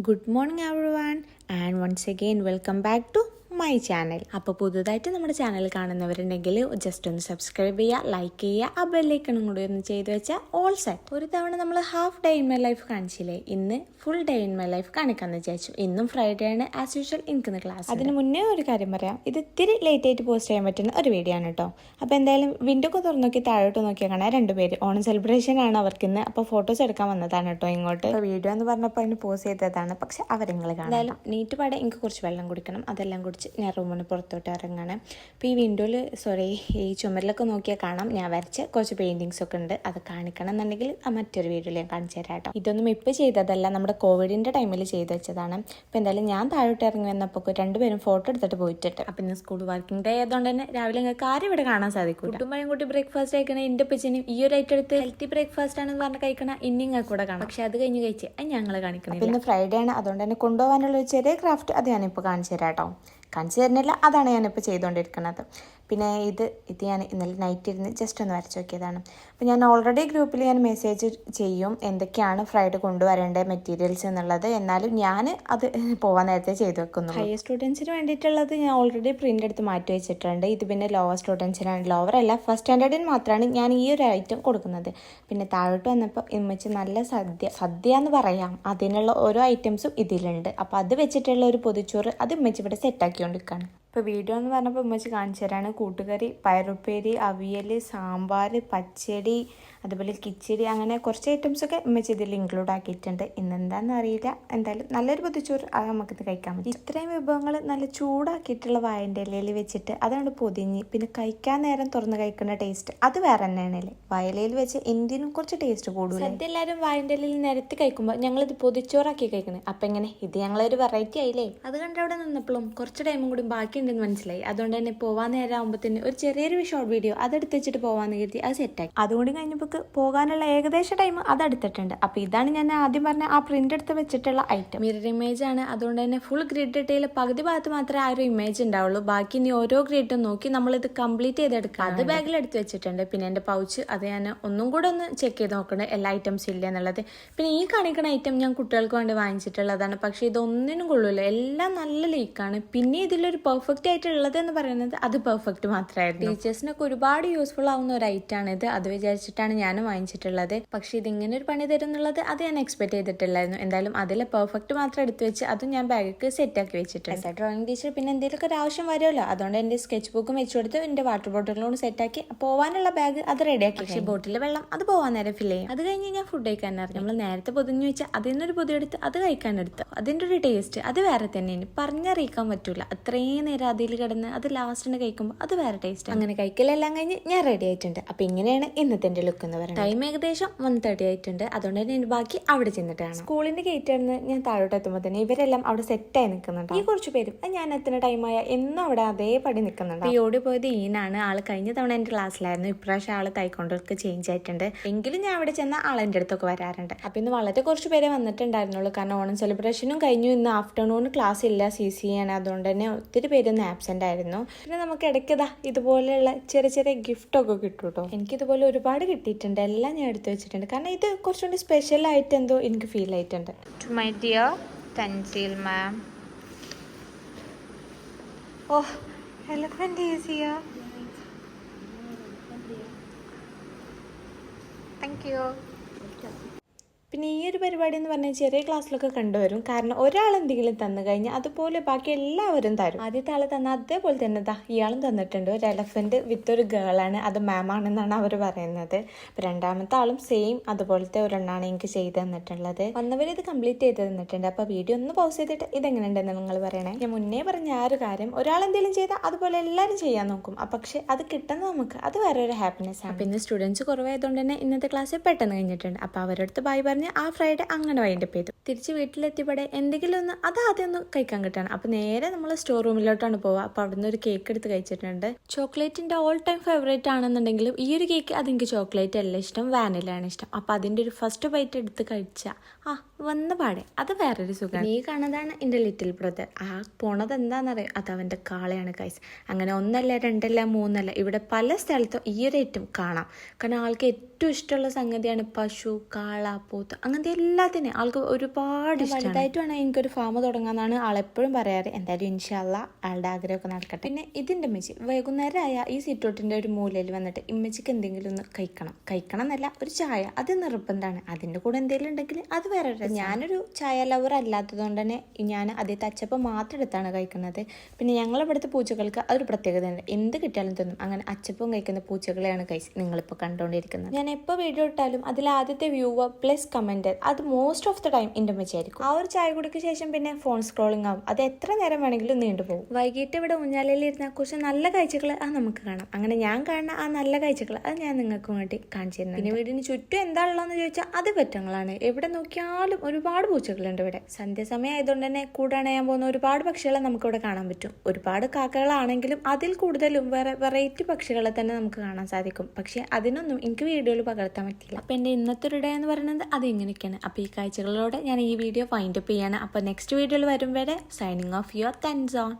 Good morning everyone and once again welcome back to my channel അപ്പോൾ പുതുതായിട്ട് നമ്മുടെ channel കാണുന്നവരുണ്ടെങ്കിൽ ജസ്റ്റ് ഒന്ന് സബ്സ്ക്രൈബ് ചെയ്യുക ലൈക്ക് ചെയ്യുക ആ ബെല്ലൈക്കണും കൂടി ഒന്ന് ചെയ്തു വെച്ചാൽ ഓൾ സെറ്റ് ഒരു തവണ നമ്മൾ half day in my life കാണിച്ചില്ലേ? ഇന്ന് full day in my life കാണിക്കാമെന്ന് വിചാരിച്ചു. ഇന്നും ഫ്രൈഡേ ആണ് ആസ് യൂഷ്വൽ എനിക്ക് ക്ലാസ് അതിന് മുന്നേ ഒരു കാര്യം പറയാം. ഇത് ഇത്തിരി ലേറ്റ് ആയിട്ട് പോസ്റ്റ് ചെയ്യാൻ പറ്റുന്ന ഒരു വീഡിയോ ആണ് കേട്ടോ അപ്പോൾ എന്തായാലും വിൻഡോ ഒക്കെ തുറന്നു നോക്കി താഴോട്ട് നോക്കിയാൽ കാണാൻ രണ്ടുപേര് ഓണം സെലിബ്രേഷൻ ആണ് അവർക്ക് ഇന്ന്. അപ്പോൾ ഫോട്ടോസ് എടുക്കാൻ വന്നതാണ് കേട്ടോ ഇങ്ങോട്ട്. വീഡിയോ എന്ന് പറഞ്ഞപ്പോൾ അതിന് പോസ്റ്റ് ചെയ്തതാണ്. പക്ഷെ അവരിങ്ങൾ കാണാം എന്തായാലും നീറ്റ് പാടെ എനിക്ക് കുറച്ച് വെള്ളം കുടിക്കണം. അതെല്ലാം കുടിച്ച് ഞാൻ റൂമിന് പുറത്തോട്ട് ഇറങ്ങുകയാണ് അപ്പോൾ ഈ വിൻഡോയിൽ സോറി ഈ ചുമരിലൊക്കെ നോക്കിയാൽ കാണാം. ഞാൻ വരച്ച കുറച്ച് പെയിന്റിങ്സ് ഒക്കെ ഉണ്ട്. അത് കാണിക്കണം എന്നുണ്ടെങ്കിൽ ആ മറ്റൊരു വീഡിയോയിൽ ഞാൻ കാണിച്ചു തരാം കേട്ടോ. ഇതൊന്നും ഇപ്പോൾ ചെയ്തതല്ല. നമ്മുടെ കോവിഡിന്റെ ടൈമിൽ ചെയ്ത് വെച്ചതാണ്. അപ്പോൾ എന്തായാലും ഞാൻ താഴോട്ട് ഇറങ്ങി വന്നപ്പോൾ രണ്ടുപേരും ഫോട്ടോ എടുത്തിട്ട് പോയിട്ടുണ്ട്. അപ്പം ഇന്ന് സ്കൂൾ വർക്കിംഗ് ഡേ ആയതുകൊണ്ട് തന്നെ രാവിലെ നിങ്ങൾക്ക് ആരും ഇവിടെ കാണാൻ സാധിക്കും കുട്ടുമ്പോഴും കൂട്ടി ബ്രേക്ക്ഫാസ്റ്റ് കഴിക്കണ എന്റെ പച്ചനും ഈ ഒരു ഐറ്റം എടുത്ത് ഹെൽത്തി ബ്രേക്ക്ഫാസ്റ്റ് ആണെന്ന് പറഞ്ഞ് കഴിക്കണ ഇനി നിങ്ങൾക്ക് കൂടെ കാണാം. പക്ഷെ അത് കഴിഞ്ഞ് കഴിച്ച് അത് ഞങ്ങൾ കാണിക്കണം ഇന്ന് ഫ്രൈഡേ ആണ്. അതുകൊണ്ട് തന്നെ കൊണ്ടുപോകാനുള്ള ഒരു ചെറിയ ക്രാഫ്റ്റ് അത് ഞാനിപ്പോൾ കാണിച്ചു തരാം കേട്ടോ. കാണിച്ചു തരുന്നില്ല. അതാണ് ഞാനിപ്പോൾ ചെയ്തുകൊണ്ടിരിക്കുന്നത്. പിന്നെ ഇത് ഇത് ഞാൻ ഇന്നലെ നൈറ്റ് ഇരുന്ന് ജസ്റ്റ് ഒന്ന് വരച്ച് നോക്കിയതാണ്. അപ്പോൾ ഞാൻ ഓൾറെഡി ഗ്രൂപ്പിൽ ഞാൻ മെസ്സേജ് ചെയ്യും എന്തൊക്കെയാണ് ഫ്രൈഡ് കൊണ്ടുവരേണ്ട മെറ്റീരിയൽസ് എന്നുള്ളത്. എന്നാലും ഞാൻ അത് പോകാൻ നേരത്തെ ചെയ്തു വെക്കുന്നു ഹയർ സ്റ്റുഡൻസിന് വേണ്ടിയിട്ടുള്ളത് ഞാൻ ഓൾറെഡി പ്രിന്റ് എടുത്ത് മാറ്റി വെച്ചിട്ടുണ്ട്. ഇത് പിന്നെ ലോവർ സ്റ്റുഡൻസിനാണ് ലോവർ അല്ല ഫസ്റ്റ് സ്റ്റാൻഡേർഡിന് മാത്രമാണ് ഞാൻ ഈ ഒരു ഐറ്റം കൊടുക്കുന്നത്. പിന്നെ താഴോട്ട് വന്നപ്പോൾ ഇമ്മച്ച് നല്ല സദ്യ സദ്യ എന്ന് പറയാം. അതിനുള്ള ഓരോ ഐറ്റംസും ഇതിലുണ്ട്. അപ്പോൾ അത് വെച്ചിട്ടുള്ള ഒരു പൊതിച്ചോറ് അത് ഇമ്മച്ച് ഇവിടെ സെറ്റാക്കിക്കൊണ്ടിരിക്കുകയാണ് ഇപ്പോൾ വീഡിയോ എന്ന് പറഞ്ഞപ്പോൾ ഉമ്മച്ച് കാണിച്ചു തരാണ്. കൂട്ടുകറി പയറുപ്പേരി അവിയൽ സാമ്പാർ പച്ചടി അതുപോലെ കിച്ചടി അങ്ങനെ കുറച്ച് ഐറ്റംസൊക്കെ ഉമ്മച്ച് ഇതിൽ ഇൻക്ലൂഡ് ആക്കിയിട്ടുണ്ട്. ഇന്നെന്താണെന്ന് അറിയില്ല. എന്തായാലും നല്ലൊരു പൊതിച്ചോറ് അത് നമുക്കിത് കഴിക്കാൻ പറ്റും. ഇത്രയും വിഭവങ്ങൾ നല്ല ചൂടാക്കിയിട്ടുള്ള വായന്റെ ഇലയിൽ വെച്ചിട്ട് അതാണ് പൊതിഞ്ഞ് പിന്നെ കഴിക്കാൻ നേരം തുറന്ന് കഴിക്കുന്ന ടേസ്റ്റ് അത് വേറെ തന്നെയാണല്ലേ വയലയിൽ വെച്ച് എന്തിനും കുറച്ച് ടേസ്റ്റ് കൂടുതൽ സദ്യ എല്ലാവരും വായന്റെ ഇലയിൽ നിരത്തി കഴിക്കുമ്പോൾ ഞങ്ങളിത് പൊതിച്ചോറാക്കി കഴിക്കണേ. അപ്പം എങ്ങനെ? ഇത് ഞങ്ങളൊരു വെറൈറ്റി ആയില്ലേ? അത് കണ്ട് അവിടെ നിന്നപ്പോഴും കുറച്ച് ടൈമും കൂടി ബാക്കിയുണ്ടെന്ന് മനസ്സിലായി. അതുകൊണ്ട് തന്നെ പോവാൻ നേരം ആകുമ്പോൾ തന്നെ ഒരു ചെറിയൊരു ഷോർട്ട് വീഡിയോ അതെടുത്ത് വെച്ചിട്ട് പോകാമെന്ന് കരുതി അത് സെറ്റാക്കി അതുകൊണ്ട് കഴിഞ്ഞപ്പോൾ പോകാനുള്ള ഏകദേശ ടൈം അതെടുത്തിട്ടുണ്ട് അപ്പോൾ ഇതാണ് ഞാൻ ആദ്യം പറഞ്ഞ ആ പ്രിന്റ് എടുത്ത് വെച്ചിട്ടുള്ള ഐറ്റം മിറർ ഇമേജ് ആണ്. അതുകൊണ്ട് തന്നെ ഫുൾ ഗ്രിഡ് ഇട്ടയിൽ പകുതി ഭാഗത്ത് മാത്രമേ ആ ഒരു ഇമേജ് ഉണ്ടാവുള്ളൂ. ബാക്കി ഇനി ഓരോ ഗ്രിഡും നോക്കി നമ്മൾ ഇത് കംപ്ലീറ്റ് ചെയ്തെടുക്കാം അത് ബാഗിൽ എടുത്ത് വെച്ചിട്ടുണ്ട്. പിന്നെ എന്റെ പൗച്ച് അത് ഞാൻ ഒന്നും കൂടെ ഒന്ന് ചെക്ക് ചെയ്ത് നോക്കണേ എല്ലാ ഐറ്റംസ് ഇല്ല എന്നുള്ളത്. പിന്നെ ഈ കാണിക്കുന്ന ഐറ്റം ഞാൻ കുട്ടികൾക്ക് വേണ്ടി വാങ്ങിച്ചിട്ടുള്ളതാണ്. പക്ഷേ ഇതൊന്നിനും കൊള്ളൂല. എല്ലാം നല്ല ലീക്കാണ് പിന്നെ ഇതിലൊരു പെർഫെക്റ്റ് ആയിട്ടുള്ളത് എന്ന് പറയുന്നത് അത് പെർഫെക്റ്റ് മാത്രമായിരുന്നു. ടീച്ചേഴ്സിനൊക്കെ ഒരുപാട് യൂസ്ഫുൾ ആവുന്ന ഒരു ഐറ്റം ആണ് ഇത്. അത് വിചാരിച്ചിട്ടാണ് ഞാൻ വാങ്ങിച്ചിട്ടുള്ളത്. പക്ഷേ ഇതിങ്ങനെ ഒരു പണി തരും എന്നുള്ളത് അത് ഞാൻ എക്സ്പെക്ട് ചെയ്തിട്ടില്ലായിരുന്നു. എന്തായാലും അതിലെ പെർഫെക്റ്റ് മാത്രം എടുത്തു വെച്ച് അതും ഞാൻ ബാഗിക്ക് സെറ്റ് ആക്കി വെച്ചിട്ടുണ്ട്. ഡ്രോയിങ് ടീച്ചർ പിന്നെ എന്തെങ്കിലുമൊക്കെ ഒരു ആവശ്യം വരുമല്ലോ. അതുകൊണ്ട് എന്റെ സ്കെച്ച് ബുക്കും വെച്ച് കൊടുത്ത് എന്റെ വാട്ടർ ബോട്ടിലോട് സെറ്റ് ആക്കി പോകാനുള്ള ബാഗ് അത് റെഡിയാക്കി പക്ഷേ ബോട്ടിലെ വെള്ളം അത് പോകാൻ നേരം ഫില്ല് ചെയ്യും. അത് കഴിഞ്ഞ് ഞാൻ ഫുഡ് കഴിക്കാൻ നമ്മൾ നേരത്തെ പൊതിഞ്ഞു വെച്ചാൽ അതിൽ നിന്നൊരു പൊതി എടുത്ത് അത് കഴിക്കാൻ എടുത്തു. അതിന്റെ ഒരു ടേസ്റ്റ് അത് വേറെ തന്നെയാണ് പറഞ്ഞറിയിക്കാൻ പറ്റൂല. അത്രയും നേരം അതിൽ കിടന്ന് അത് ലാസ്റ്റിന് കഴിക്കുമ്പോൾ അത് വേറെ ടേസ്റ്റ് അങ്ങനെ കഴിക്കലെല്ലാം കഴിഞ്ഞ് ഞാൻ റെഡി ആയിട്ടുണ്ട്. അപ്പം ഇങ്ങനെയാണ് ഇന്നത്തെ ലുക്ക് പറയുന്നത്. ടൈം ഏകദേശം വൺ തേർട്ടി ആയിട്ടുണ്ട്. അതുകൊണ്ട് തന്നെ ബാക്കി അവിടെ ചെന്നിട്ടാണ്. സ്കൂളിന്റെ ഗേറ്റ് ആണ് ഞാൻ താഴോട്ട് എത്തുമ്പോൾ തന്നെ ഇവരെല്ലാം അവിടെ സെറ്റായി നിൽക്കുന്നുണ്ട്? ഈ കുറച്ച് പേരും ഞാൻ എത്തുന്ന ടൈമായ എന്നും അവിടെ അതേപടി നിൽക്കുന്നുണ്ട്? ഈ ഓടി പോയത് ഈനാണ്. ആൾ കഴിഞ്ഞ തവണ എന്റെ ക്ലാസ്സിലായിരുന്നു ഇപ്രാവശ്യം ആൾ തൈക്കൊണ്ടൊക്കെ ചേഞ്ച് ആയിട്ടുണ്ട്. എങ്കിലും ഞാൻ അവിടെ ചെന്ന ആൾ എന്റെ അടുത്തൊക്കെ വരാറുണ്ട്. അപ്പം ഇന്ന് വളരെ കുറച്ച് പേരെ വന്നിട്ടുണ്ടായിരുന്നുള്ളൂ. കാരണം ഓണം സെലിബ്രേഷനും കഴിഞ്ഞു. ഇന്ന് ആഫ്റ്റർനൂൺ ക്ലാസ് ഇല്ല. സി സി ആണ്. അതുകൊണ്ട് തന്നെ ഒത്തിരി പേര് ഇന്ന് ആബ്സെന്റ് ആയിരുന്നു. പിന്നെ നമുക്ക് ഇടയ്ക്കതാ ഇതുപോലെയുള്ള ചെറിയ ചെറിയ ഗിഫ്റ്റ് ഒക്കെ കിട്ടും കേട്ടോ എനിക്ക് ഇതുപോലെ ഒരുപാട് കിട്ടിയിട്ടുണ്ട്. എല്ലാം ഞാൻ എടുത്തു വെച്ചിട്ടുണ്ട്. കാരണം ഇത് കുറച്ചുകൂടി സ്പെഷ്യൽ ആയിട്ട് എന്തോ എനിക്ക് ഫീൽ ആയിട്ടുണ്ട്. To my dear Tanzeel ma'am oh elephant is thank Thank you. പിന്നെ ഈ ഒരു പരിപാടി എന്ന് പറഞ്ഞാൽ ചെറിയ ക്ലാസ്സിലൊക്കെ കണ്ടുവരും. കാരണം ഒരാൾ എന്തെങ്കിലും തന്നു കഴിഞ്ഞാൽ അതുപോലെ ബാക്കി എല്ലാവരും തരും. ആദ്യത്തെ ആൾ തന്ന അതേപോലെ തന്നെ ദാ ഇയാളും തന്നിട്ടുണ്ട്. ഒരു എലഫന്റ് വിത്ത് ഒരു ഗേളാണ് അത് മാം ആണെന്നാണ് അവർ പറയുന്നത്. രണ്ടാമത്തെ ആളും സെയിം അതുപോലത്തെ ഒരെണ്ണാണ് എനിക്ക് ചെയ്ത് തന്നിട്ടുള്ളത്. വന്നവർ ഇത് കംപ്ലീറ്റ് ചെയ്ത് തന്നിട്ടുണ്ട്. അപ്പോൾ വീഡിയോ ഒന്ന് പോസ് ചെയ്തിട്ട് ഇതെങ്ങനെയുണ്ടെന്ന് നിങ്ങൾ പറയണേ. ഞാൻ മുന്നേ പറഞ്ഞ ആ ഒരു കാര്യം ഒരാൾ എന്തെങ്കിലും ചെയ്താൽ അതുപോലെ എല്ലാവരും ചെയ്യാൻ നോക്കും. പക്ഷെ അത് കിട്ടുന്നത് നമുക്ക് അത് വേറെ ഒരു ഹാപ്പിനെസ് ആണ്. പിന്നെ സ്റ്റുഡൻസ് കുറവായതുകൊണ്ട് തന്നെ ഇന്നത്തെ ക്ലാസ് പെട്ടെന്ന് കഴിഞ്ഞിട്ടുണ്ട്. അപ്പോൾ അവരടുത്ത് ബൈ പറഞ്ഞ് ആ ഫ്രൈഡേ അങ്ങനെ വൈൻഡപ്പ് ചെയ്തു തിരിച്ച് വീട്ടിലെത്തിയപ്പോടെ എന്തെങ്കിലും ഒന്ന് അത് ആദ്യം ഒന്ന് കഴിക്കാൻ കിട്ടണം. അപ്പോൾ നേരെ നമ്മൾ സ്റ്റോർ റൂമിലോട്ടാണ് പോവുക. അപ്പോൾ അവിടുന്ന് ഒരു കേക്ക് എടുത്ത് കഴിച്ചിട്ടുണ്ട്. ചോക്ലേറ്റിന്റെ ഓൾ ടൈം ഫേവറേറ്റ് ആണെന്നുണ്ടെങ്കിലും ഈ ഒരു കേക്ക് അതെനിക്ക് ചോക്ലേറ്റ് അല്ല ഇഷ്ടം വാനിലാണ് ഇഷ്ടം. അപ്പോൾ അതിന്റെ ഒരു ഫസ്റ്റ് ബൈറ്റ് എടുത്ത് കഴിച്ച. ആ വന്ന പാടെ. അത് വേറൊരു സുഖം. നീ കാണുന്നതാണ് എന്റെ ലിറ്റിൽ ബ്രദർ. ആ പോണത് എന്താണെന്നറിയോ അത് അവന്റെ കാളയാണ് കൈസ് അങ്ങനെ ഒന്നല്ല രണ്ടല്ല മൂന്നല്ല. ഇവിടെ പല സ്ഥലത്തും ഈ ഒരു ഐറ്റം കാണാം. കാരണം ആൾക്ക് ഏറ്റവും ഇഷ്ടമുള്ള സംഗതിയാണ് പശു കാള പോത്ത്. അങ്ങനത്തെ എല്ലാത്തിനും ആൾക്ക് ഒരുപാട് വലുതായിട്ട് വേണം എനിക്കൊരു ഫാം തുടങ്ങാന്നാണ് ആളെപ്പോഴും പറയാറ്. എന്തായാലും ഇൻഷാല്ല ആളുടെ ആഗ്രഹമൊക്കെ നടക്കട്ടെ. പിന്നെ ഇതിന്റെ ഇമ്മച്ചി വൈകുന്നേരം ആയ ഈ സിറ്റോട്ടിന്റെ ഒരു മൂലയിൽ വന്നിട്ട് ഇമ്മച്ചിക്ക് എന്തെങ്കിലും ഒന്ന് കഴിക്കണം. കഴിക്കണം എന്നല്ല ഒരു ചായ. അത് നിർബന്ധമാണ്. അതിന്റെ കൂടെ എന്തെങ്കിലും ഉണ്ടെങ്കിൽ അത് വേറെ രസം. ഞാനൊരു ചായ ലവർ അല്ലാത്തതുകൊണ്ട് തന്നെ ഞാൻ ആദ്യത്തെ അച്ചപ്പം മാത്രം എടുത്താണ് കഴിക്കുന്നത്. പിന്നെ ഞങ്ങളിവിടുത്തെ പൂച്ചകൾക്ക് അതൊരു പ്രത്യേകതയുണ്ട്. എന്ത് കിട്ടിയാലും തിന്നും. അങ്ങനെ അച്ചപ്പം കഴിക്കുന്ന പൂച്ചകളെയാണ് കഴിച്ച് നിങ്ങളിപ്പോൾ കണ്ടുകൊണ്ടിരിക്കുന്നത്. ഞാൻ എപ്പോൾ വീഡിയോ ഇട്ടാലും അതിൽ ആദ്യത്തെ വ്യൂവർ പ്ലസ് കമന്റ് അത് മോസ്റ്റ് ഓഫ് ദ ടൈം എന്റെ മെച്ചായിരിക്കും ആ ഒരു ചായ കുടിക്ക് ശേഷം പിന്നെ ഫോൺ സ്ക്രോളിംഗ് ആവും. അത് എത്ര നേരം വേണമെങ്കിലും നീണ്ടുപോകും വൈകിട്ട് ഇവിടെ ഊഞ്ഞാലയിൽ ഇരുന്ന കുറച്ച് നല്ല കാഴ്ചകൾ അത് നമുക്ക് കാണാം. അങ്ങനെ ഞാൻ കാണുന്ന ആ നല്ല കാഴ്ചകൾ അത് ഞാൻ നിങ്ങൾക്ക് വേണ്ടി കാണിച്ചു പിന്നെ വീടിന് ചുറ്റും എന്താണുള്ളതെന്ന് ചോദിച്ചാൽ അത് പറ്റങ്ങളാണ്. എവിടെ നോക്കിയാലും ഒരുപാട് പൂച്ചകളുണ്ട് ഇവിടെ. സന്ധ്യാസമയം ആയതുകൊണ്ട് തന്നെ കൂടണയാൻ പോകുന്ന ഒരുപാട് പക്ഷികളെ നമുക്കിവിടെ കാണാൻ പറ്റും. ഒരുപാട് കാക്കകളാണെങ്കിലും അതിൽ കൂടുതലും വേറെ വെറൈറ്റി പക്ഷികളെ തന്നെ നമുക്ക് കാണാൻ സാധിക്കും. പക്ഷേ അതിനൊന്നും എനിക്ക് വീഡിയോയിൽ പകർത്താൻ പറ്റില്ല അപ്പോൾ എന്റെ ഇന്നത്തെ ഒരു ഡേ എന്ന് പറയുന്നത് അത് ഇങ്ങനെയൊക്കെയാണ്. അപ്പോൾ ഈ കാഴ്ചകളോടെ ഞാൻ ഈ വീഡിയോ ഫൈൻഡ് അപ്പ് ചെയ്യാണ്. അപ്പോൾ നെക്സ്റ്റ് വീഡിയോയിൽ വരും വരെ സൈനിങ് ഓഫ് യുവർ തൻസോൺ